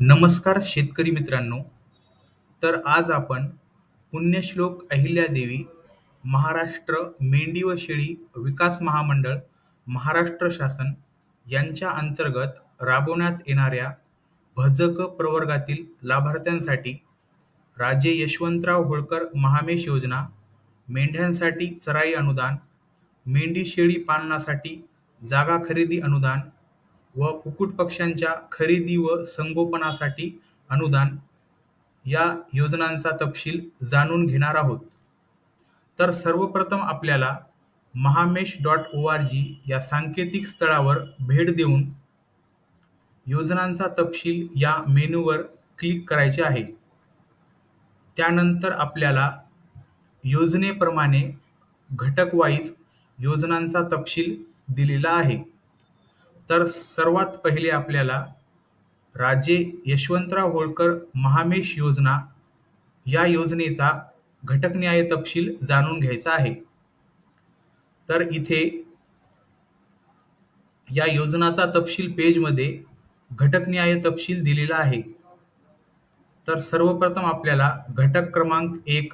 नमस्कार शेतकरी मित्रांनो. तर आज आपण पुण्यश्लोक अहिल्यादेवी महाराष्ट्र मेंढी व शेळी विकास महामंडळ महाराष्ट्र शासन यांच्या अंतर्गत राबवण्यात येणाऱ्या भजक प्रवर्गातील लाभार्थ्यांसाठी राजे यशवंतराव होळकर महामेश योजना मेंढ्यांसाठी चराई अनुदान मेंढी शेळी पालनासाठी जागा खरेदी अनुदान व कुक्कुट पक्ष्यांच्या खरेदी व संगोपनासाठी अनुदान या योजनांचा तपशील जाणून घेणार आहोत. तर सर्वप्रथम आपल्याला Mahamesh dot O R G या सांकेतिक स्थळावर भेट देऊन योजनांचा तपशील या मेनूवर क्लिक करायचे आहे. त्यानंतर आपल्याला योजनेप्रमाणे घटकवाईज योजनांचा तपशील दिलेला आहे. तर सर्वात पहिले आपल्याला राजे यशवंतराव होळकर महामेश योजना या योजनेचा घटकन्याय तपशील जाणून घ्यायचा आहे. तर इथे या योजनाचा तपशील पेजमध्ये घटकन्याय तपशील दिलेला आहे. तर सर्वप्रथम आपल्याला घटक क्रमांक एक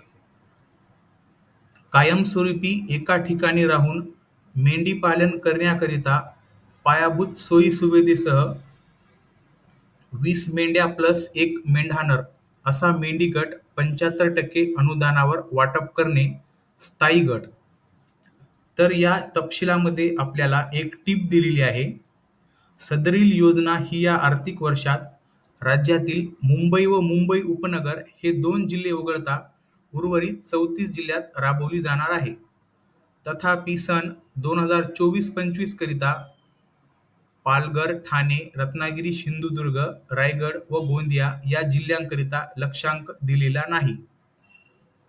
कायमस्वरूपी एका ठिकाणी राहून मेंढीपालन करण्याकरिता पायाभूत सोयी-सुविधेसह वीस मेंढ्या प्लस एक मेंढानर असा मेंढी गट पंच्याहत्तर टक्के अनुदानावर वाटप करणे स्थायी गट. तर या तपशिलामध्ये आपल्याला एक टीप दिलेली आहे. सदरील योजना ही या आर्थिक वर्षात राज्यातील मुंबई व मुंबई उपनगर हे दोन जिल्हे वगळता उर्वरित चौतीस जिल्ह्यात राबवली जाणार आहे. तथापि सन दोन हजार चोवीस पंचवीस करिता पालघर, ठाणे, रत्नागिरी, सिंधुदुर्ग, रायगड व गोंदिया या जिल्ह्यांकरिता लक्षांक दिलेला नाही.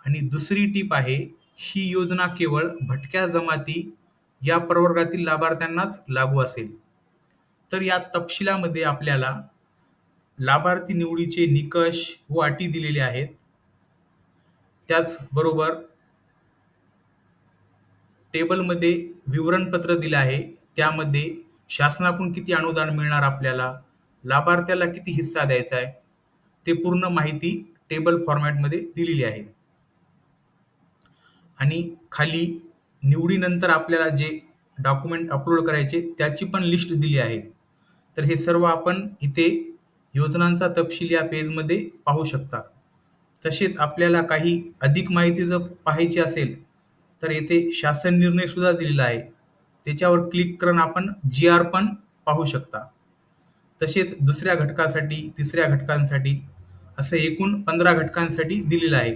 आणि दुसरी टीप आहे ही योजना केवळ भटक्या जमाती या प्रवर्गातील लाभार्थ्यांनाच लागू असेल. तर या तपशिलामध्ये आपल्याला लाभार्थी निवडीचे निकष व अटी दिलेले आहेत. त्याचबरोबर टेबलमध्ये विवरणपत्र दिलं आहे. त्यामध्ये शासनाकडून किती अनुदान मिळणार आपल्याला, लाभार्थ्याला किती हिस्सा द्यायचा आहे, ते पूर्ण माहिती टेबल फॉर्मॅटमध्ये दिलेली आहे. आणि खाली निवडीनंतर आपल्याला जे डॉक्युमेंट अपलोड करायचे त्याची पण लिस्ट दिली आहे. तर हे सर्व आपण इथे योजनांचा तपशील या पेजमध्ये पाहू शकता. तसेच आपल्याला काही अधिक माहिती जर पाहायची असेल तर येथे शासन निर्णयसुद्धा दिलेला आहे. त्याच्यावर क्लिक करून आपण जी आर पण पाहू शकता. तसेच दुसऱ्या घटकासाठी, तिसऱ्या घटकांसाठी असं एकूण पंधरा घटकांसाठी दिलेलं आहे.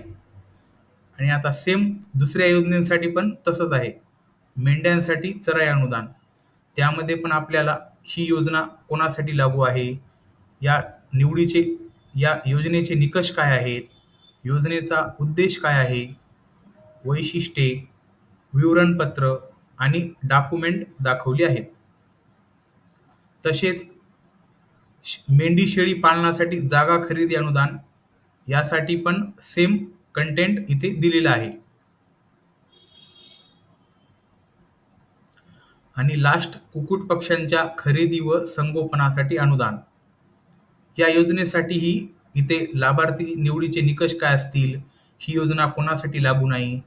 आणि आता सेम दुसऱ्या योजनेसाठी पण तसंच आहे. मेंढ्यांसाठी चराई अनुदान. त्यामध्ये पण आपल्याला ही योजना कोणासाठी लागू आहे, या निवडीचे या योजनेचे निकष काय आहेत, योजनेचा उद्देश काय आहे, वैशिष्ट्ये, विवरणपत्र आणि डॉक्युमेंट दाखवली आहेत. तसेच मेंढी शेळी पालनासाठी जागा खरेदी अनुदान यासाठी पण सेम कंटेंट इथे दिलेलं आहे. आणि लास्ट कुक्कुट पक्ष्यांच्या खरेदी व संगोपनासाठी अनुदान. या योजनेसाठीही इथे लाभार्थी निवडीचे निकष काय असतील, ही योजना कोणासाठी लागू नाही,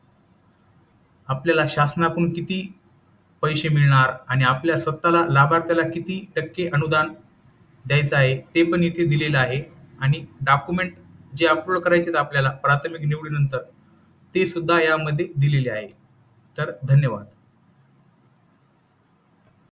आपल्याला शासनाकडून किती पैसे मिळणार आणि आपल्या स्वतःला लाभार्थ्याला किती टक्के अनुदान द्यायचं आहे ते पण इथे दिलेलं आहे. आणि डॉक्युमेंट जे अपलोड करायचे आहेत आपल्याला प्राथमिक निवडीनंतर ते सुद्धा यामध्ये दिलेले आहे. तर धन्यवाद.